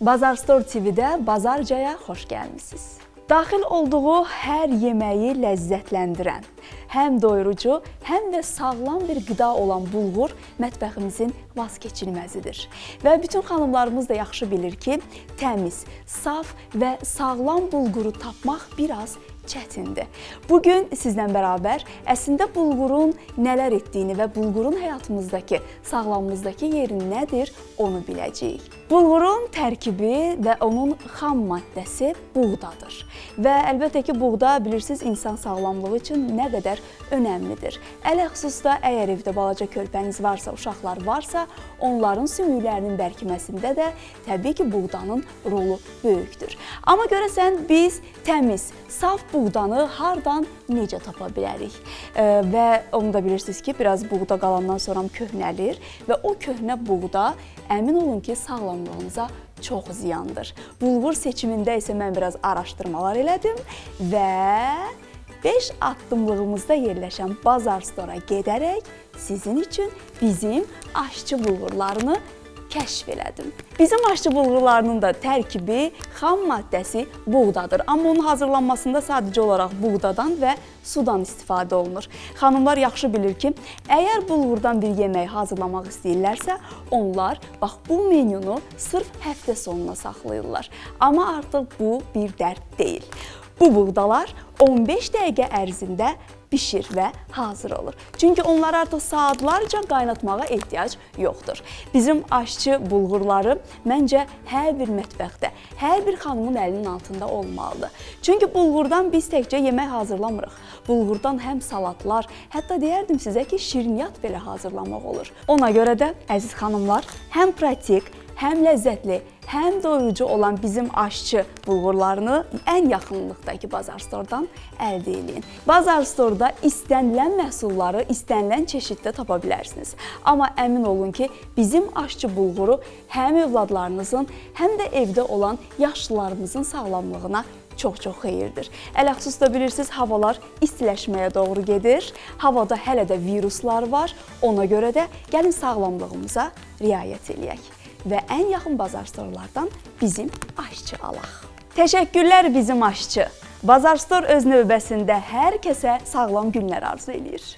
Bazar Store TV-də Bazarcaya xoş gəlmisiniz. Daxil olduğu hər yeməyi ləzzətləndirən, həm doyurucu, həm də sağlam bir qida olan bulğur mətbəximizin vazkeçilməzidir. Və bütün xanımlarımız da yaxşı bilir ki, təmiz, saf və sağlam bulğuru tapmaq biraz çətindir. Bu gün sizlə bərabər əslində bulğurun nələr etdiyini və bulğurun həyatımızdakı, sağlamlığımızdakı yeri nədir, onu biləcəyik. Bulğurun tərkibi və onun xam maddəsi buğdadır. Və əlbəttə ki, buğda bilirsiniz insan sağlamlığı üçün nə qədər önəmlidir. Ələxüsusda əgər evdə balaca körpəniz varsa, uşaqlar varsa, onların sümüklərinin bərkiməsində də təbii ki, buğdanın rolu böyükdür. Amma görəsən biz təmiz, saf buğdanı hardan necə tapa bilərik? E, və onu da bilirsiniz ki, biraz buğda qalandan sonra köhnəlir və o köhnə buğda əmin olun ki, sağlamlığınıza çox ziyandır. Bulğur seçimində isə mən biraz araşdırmalar elədim və 5 addımlığımızda yerləşən Bazar Store-a gedərək sizin üçün bizim aşçı bulğurlarını kəşf elədim. Bizim aşçı bulğurlarının da tərkibi, xam maddəsi buğdadır. Amma onun hazırlanmasında sadəcə olaraq buğdadan və sudan istifadə olunur. Xanımlar yaxşı bilir ki, əgər bulğurdan bir yemək hazırlamaq istəyirlərsə, onlar bax bu menyunu sırf həftə sonuna saxlayırlar. Amma artıq bu bir dərd deyil. Bu buğdalar 15 dəqiqə ərzində bişir və hazır olur. Çünki onları artıq saatlarca qaynatmağa ehtiyac yoxdur. Bizim aşçı bulğurları məncə hər bir mətbəxdə, hər bir xanımın əlinin altında olmalıdır. Çünki bulğurdan biz təkcə yemək hazırlamırıq. Bulğurdan həm salatlar, hətta deyərdim sizə ki, şirniyyat belə hazırlamaq olur. Ona görə də əziz xanımlar, həm pratik, həm ləzzətli, həm doyurucu olan bizim aşçı bulğurlarını ən yaxınlıqdakı Bazar Store-dan əldə edin. Bazar Store-da istənilən məhsulları istənilən çeşiddə tapa bilərsiniz. Amma əmin olun ki, bizim aşçı bulğuru həm övladlarınızın, həm də evdə olan yaşlılarımızın sağlamlığına çox-çox xeyirdir. Ələxüsusda bilirsiniz, havalar istiləşməyə doğru gedir. Havada hələ də viruslar var. Ona görə də gəlin sağlamlığımıza riayət eləyək və ən yaxın bazar storlardan bizim aşçı alaq. Təşəkkürlər bizim aşçı. Bazar Store öz növbəsində hər kəsə sağlam günlər arzu eləyir.